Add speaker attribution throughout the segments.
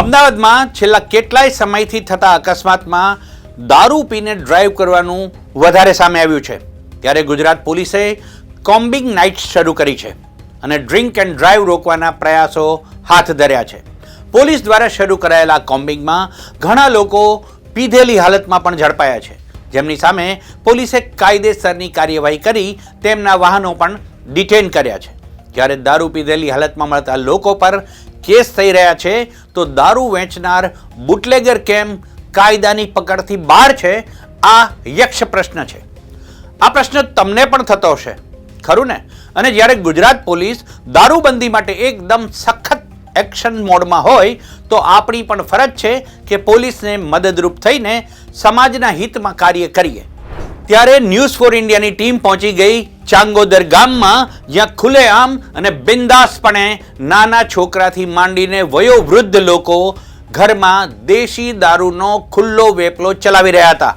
Speaker 1: અમદાવાદમાં છેલ્લા કેટલાય સમયથી થતા અકસ્માતમાં દારૂ પીને ડ્રાઈવ કરવાનું વધારે સામે આવ્યું છે. ત્યારે ગુજરાત પોલીસે કોમ્બિંગ નાઇટ શરૂ કરી છે અને ડ્રિંક એન્ડ ડ્રાઈવ રોકવાના પ્રયાસો હાથ ધર્યા છે. પોલીસ દ્વારા શરૂ કરાયેલા કોમ્બિંગમાં ઘણા લોકો પીધેલી હાલતમાં પણ ઝડપાયા છે. જેમની સામે પોલીસે કાયદેસરની કાર્યવાહી કરી તેમના વાહનો પણ ડિટેન કર્યા છે. જ્યારે દારૂ પીધેલી હાલતમાં મળતા લોકો પર કેસ થઈ રહ્યા છે તો દારૂ વેચનાર બુટલેગર કેમ કાયદાની પકડથી બહાર છે? આ યક્ષ પ્રશ્ન છે. આ પ્રશ્ન તમને પણ થતો હશે. ખરું ને? અને જ્યારે ગુજરાત પોલીસ દારૂબંધી માટે એકદમ સખત એક્શન મોડમાં હોય, તો આપણી પણ ફરજ છે કે પોલીસને મદદરૂપ થઈને સમાજના હિતમાં કાર્ય કરીએ. ત્યારે ન્યૂઝ ફોર ઇન્ડિયાની ટીમ પહોંચી ગઈ ચાંગોદર ગામમાં જ્યાં ખુલ્લેઆમ અને બિંદાસપણે નાના છોકરાથી માંડીને વયોવૃદ્ધ લોકો ઘરમાં દેશી દારૂનો ખુલ્લો વેપલો ચલાવી રહ્યા હતા.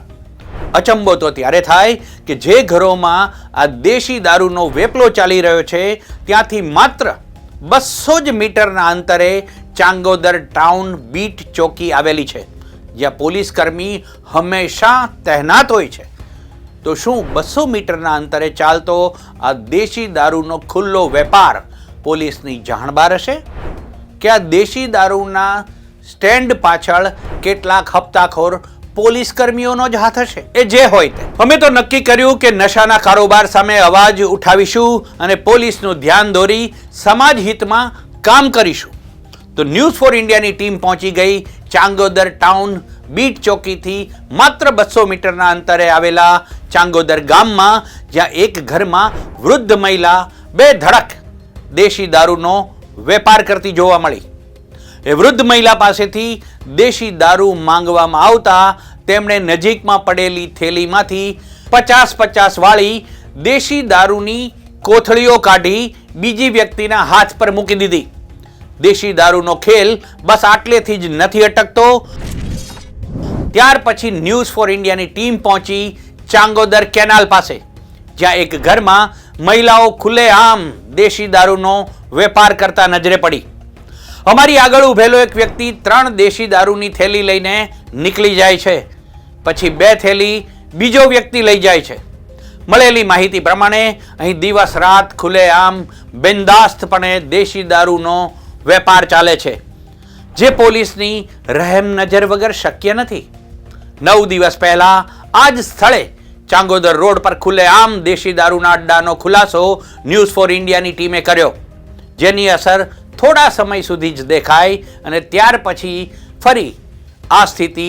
Speaker 1: અચંબો તો ત્યારે થાય કે જે ઘરોમાં આ દેશી દારૂનો વેપલો ચાલી રહ્યો છે, ત્યાંથી માત્ર બસો જ મીટરના અંતરે ચાંગોદર ટાઉન બીટ ચોકી આવેલી છે, જ્યાં પોલીસકર્મી હંમેશા તહેનાત હોય છે. તો શું બસો મીટરના અંતરે ચાલતો આ દેશી દારૂનો ખુલ્લો વેપાર પોલીસની જાણ બહાર હશે? કે આ દેશી દારૂના સ્ટેન્ડ પાછળ કેટલાક હપ્તાખોર પોલીસ કર્મીઓનો જ હાથ હશે? એ જે હોય તે. અમે તો નક્કી કર્યું કે નશાના કારોબાર સામે અવાજ ઉઠાવીશું અને પોલીસનું ધ્યાન દોરી સમાજ હિતમાં કામ કરીશું. તો ન્યૂઝ ફોર ઇન્ડિયાની ટીમ પહોંચી ગઈ ચાંગોદર ટાઉન બીટ ચોકીથી માત્ર બસો મીટરના અંતરે આવેલા ચાંગોદર ગામમાં જ્યાં એક ઘરમાં વૃદ્ધ મહિલા, બે ધડક દેશી દારૂનો વેપાર કરતી જોવા મળી. એ વૃદ્ધ મહિલા પાસેથી દેશી દારૂ માંગવામાં આવતા તેમણે નજીકમાં પડેલી થેલીમાંથી પચાસ પચાસ વાળી દેશી દારૂની કોથળીઓ કાઢી બીજી વ્યક્તિના હાથ પર મૂકી દીધી. દેશી દારૂનો ખેલ બસ આટલેથી જ નથી અટકતો. ત્યાર પછી ન્યૂઝ ફોર ઇન્ડિયાની ટીમ પહોંચી ચાંગોદર કેનાલ પાસે. જ્યાં એક ઘરમાં મહિલાઓ ખુલ્લેઆમ દેશી દારૂનો વેપાર કરતા નજરે પડી. અમારી આગળ ઊભેલો એક વ્યક્તિ ત્રણ દેશી દારૂની થેલી લઈને નીકળી જાય છે. પછી બે થેલી બીજો વ્યક્તિ લઈ જાય છે. મળેલી માહિતી પ્રમાણે અહીં દિવસ રાત ખુલ્લેઆમ બિંદાસ્તપણે દેશી દારૂનો વેપાર ચાલે છે. જે પોલીસની રહેમ નજર વગર શક્ય નથી. નવ દિવસ પહેલાં આ જ સ્થળે ચાંગોદર રોડ પર ખુલ્લેઆમ દેશી દારૂના અડ્ડાનો ખુલાસો ન્યૂઝ ફોર ઇન્ડિયાની ટીમે કર્યો. જેની અસર થોડા સમય સુધી જ દેખાય અને ત્યાર પછી ફરી આ સ્થિતિ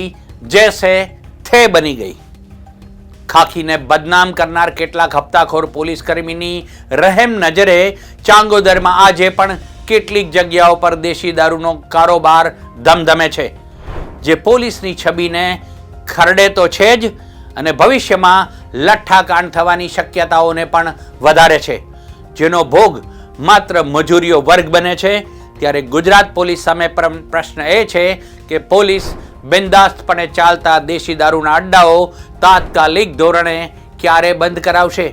Speaker 1: જેસે થે બની ગઈ. ખાખીને બદનામ કરનાર કેટલાક હપ્તાખોર પોલીસ કર્મીની રહેમ નજરે ચાંગોદરમાં આજે પણ કેટલીક જગ્યાઓ પર દેશી દારૂનો કારોબાર ધમધમે છે. જે પોલીસની છબીને ખરડે તો છે જ અને ભવિષ્યમાં લઠ્ઠાકાંડ થવાની શક્યતાઓને પણ વધારે છે. જેનો ભોગ માત્ર મજૂરીઓ વર્ગ બને છે. ત્યારે ગુજરાત પોલીસ સામે પ્રશ્ન એ છે કે પોલીસ બિંદાસ્તપણે ચાલતા દેશી દારૂના અડ્ડાઓ તાત્કાલિક ધોરણે ક્યારે બંધ કરાવશે?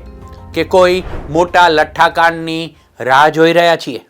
Speaker 1: કે કોઈ મોટા લઠ્ઠાકાંડની રાહ જોઈ રહ્યા છીએ?